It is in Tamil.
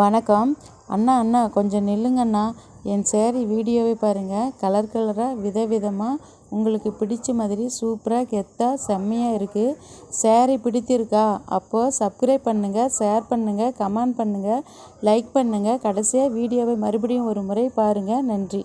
வணக்கம். அண்ணா அண்ணா கொஞ்சம் நில்லுங்கண்ணா. என் சேரீ வீடியோவை பாருங்கள் கலர் கலராக விதவிதமாக உங்களுக்கு பிடிச்ச மாதிரி சூப்பராக கெத்தாக செம்மையாக இருக்குது சேரீ பிடித்திருக்கா? அப்போது சப்ஸ்கிரைப் பண்ணுங்கள் ஷேர் பண்ணுங்கள் கமெண்ட் பண்ணுங்கள் லைக் பண்ணுங்கள் கடைசியாக வீடியோவை மறுபடியும் ஒரு முறை பாருங்கள் நன்றி.